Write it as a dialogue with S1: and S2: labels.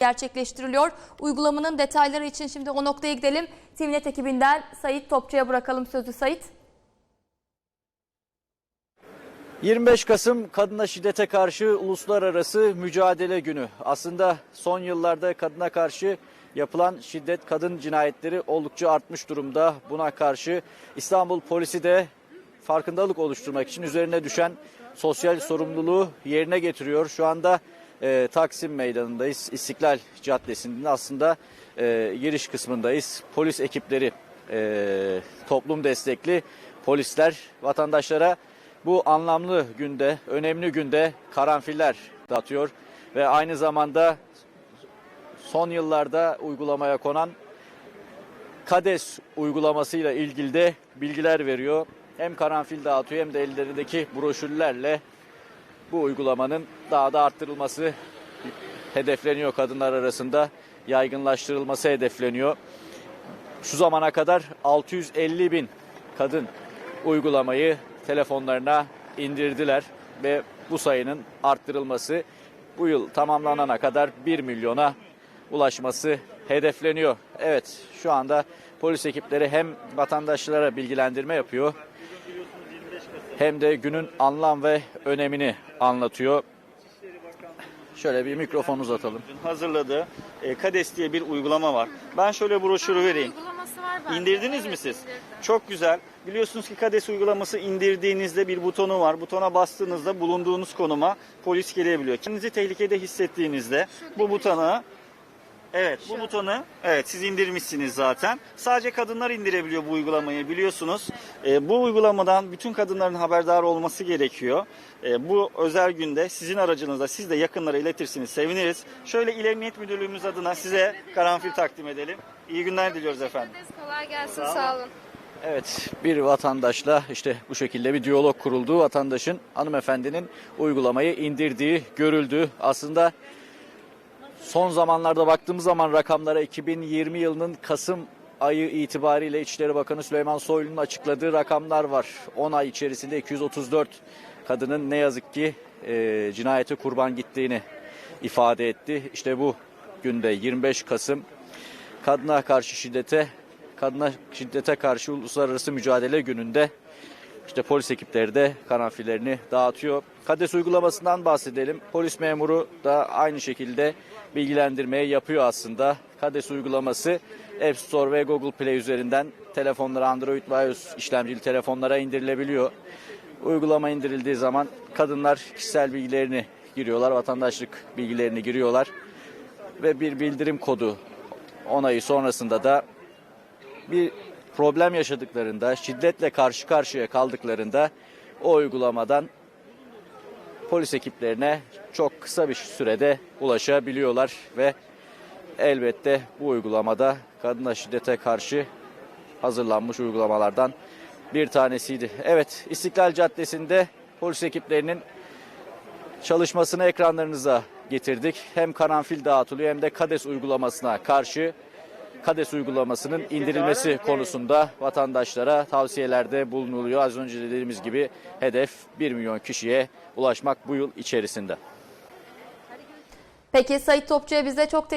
S1: gerçekleştiriliyor. Uygulamanın detayları için şimdi o noktaya gidelim. TVNet ekibinden Sait Topçu'ya bırakalım sözü Sait.
S2: 25 Kasım kadına şiddete karşı uluslararası mücadele günü. Aslında son yıllarda kadına karşı yapılan şiddet, kadın cinayetleri oldukça artmış durumda. Buna karşı İstanbul polisi de farkındalık oluşturmak için üzerine düşen sosyal sorumluluğu yerine getiriyor. Şu anda e, Taksim Meydanı'ndayız. İstiklal Caddesi'nin aslında e, giriş kısmındayız. Polis ekipleri, e, toplum destekli polisler vatandaşlara bu anlamlı günde, önemli günde karanfiller dağıtıyor ve aynı zamanda son yıllarda uygulamaya konan KADES uygulamasıyla ilgili de bilgiler veriyor. Hem karanfil dağıtıyor hem de ellerindeki broşürlerle bu uygulamanın daha da arttırılması hedefleniyor kadınlar arasında yaygınlaştırılması hedefleniyor. Şu zamana kadar 650 bin kadın uygulamayı telefonlarına indirdiler ve bu sayının arttırılması bu yıl tamamlanana kadar 1 milyona ulaşması hedefleniyor. Evet şu anda polis ekipleri hem vatandaşlara bilgilendirme yapıyor hem de günün anlam ve önemini anlatıyor. Şöyle bir mikrofon uzatalım.
S3: hazırladığı e, KADES diye bir uygulama var. Ben şöyle broşürü vereyim.
S4: Uygulaması var bende.
S3: İndirdiniz mi
S4: Evet,
S3: siz?
S4: indirdim.
S3: Çok güzel. Biliyorsunuz ki KADES uygulaması indirdiğinizde bir butonu var. Butona bastığınızda bulunduğunuz konuma polis gelebiliyor. Kendinizi tehlikede hissettiğinizde bu butona Evet bu butonu evet siz indirmişsiniz zaten. Sadece kadınlar indirebiliyor bu uygulamayı biliyorsunuz. Ee, bu uygulamadan bütün kadınların haberdar olması gerekiyor. Ee, bu özel günde sizin aracınızda siz de yakınlara iletirsiniz seviniriz. Şöyle İl Emniyet Müdürlüğümüz adına size karanfil takdim edelim. İyi günler diliyoruz efendim.
S4: Kolay gelsin
S3: sağ olun.
S2: Evet bir vatandaşla işte bu şekilde bir diyalog kuruldu. Vatandaşın hanımefendinin uygulamayı indirdiği görüldü. Aslında son zamanlarda baktığımız zaman rakamlara 2020 yılının Kasım ayı itibariyle İçişleri Bakanı Süleyman Soylu'nun açıkladığı rakamlar var. 10 ay içerisinde 234 kadının ne yazık ki e, cinayete kurban gittiğini ifade etti. İşte bu günde 25 Kasım kadına karşı şiddete kadına şiddete karşı uluslararası mücadele gününde işte polis ekipleri de karanfillerini dağıtıyor. KADES uygulamasından bahsedelim. Polis memuru da aynı şekilde bilgilendirmeyi yapıyor aslında. KADES uygulaması App Store ve Google Play üzerinden telefonlara Android ve iOS işlemcili telefonlara indirilebiliyor. Uygulama indirildiği zaman kadınlar kişisel bilgilerini giriyorlar, vatandaşlık bilgilerini giriyorlar ve bir bildirim kodu onayı sonrasında da bir problem yaşadıklarında, şiddetle karşı karşıya kaldıklarında o uygulamadan polis ekiplerine çok kısa bir sürede ulaşabiliyorlar ve elbette bu uygulamada kadına şiddete karşı hazırlanmış uygulamalardan bir tanesiydi. Evet, İstiklal Caddesi'nde polis ekiplerinin çalışmasını ekranlarınıza getirdik. Hem karanfil dağıtılıyor hem de KADES uygulamasına karşı KADES uygulamasının indirilmesi konusunda vatandaşlara tavsiyelerde bulunuluyor. Az önce de dediğimiz gibi hedef 1 milyon kişiye ulaşmak bu yıl içerisinde.
S1: Peki Sait Topçu'ya bize çok